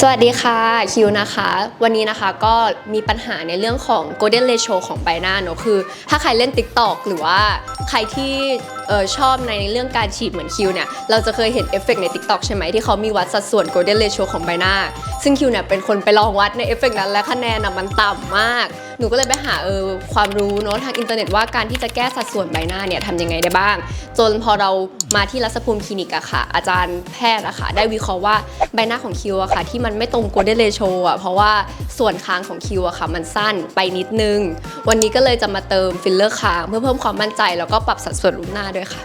สวัสดีค่ะคิวนะคะ วันนี้นะคะก็มีปัญหาในเรื่องของ golden ratio ของใบหน้าเนอะคือ ถ้าใครเล่น TikTok หรือว่าใครที่เออชอบในเรื่องการฉีดเหมือนคิวเนี่ย เราจะเคยเห็นเอฟเฟกต์ใน TikTok ใช่ไหมที่เขามีวัดสัดส่วน golden ratio ของใบหน้า ซึ่งคิวเนี่ยเป็นคนไปลองวัดในเอฟเฟกต์นั้นและคะแนนน่ะมันต่ำมาก หนูก็เลยไปหาเออความรู้เนอะทางอินเทอร์เน็ตว่าการที่จะแก้สัดส่วนใบหน้าเนี่ยทำยังไงได้บ้าง จนพอเรามาที่รัศภูมิคลินิกอะค่ะ อาจารย์แพทย์อะค่ะได้วิเคราะห์ว่าใบหน้าของคิวอะค่ะ ที่มันไม่ตรง golden ratio อะเพราะว่าส่วนคางของคิวอะค่ะ มันสั้นไปนิดนึง วันนี้ก็เลยจะมาเติมฟิลเลอร์คางเพื่อเพิ่มความมั่นใจแล้วก็ปรับสัดส่วนรูปหน้าด้วยค่ะ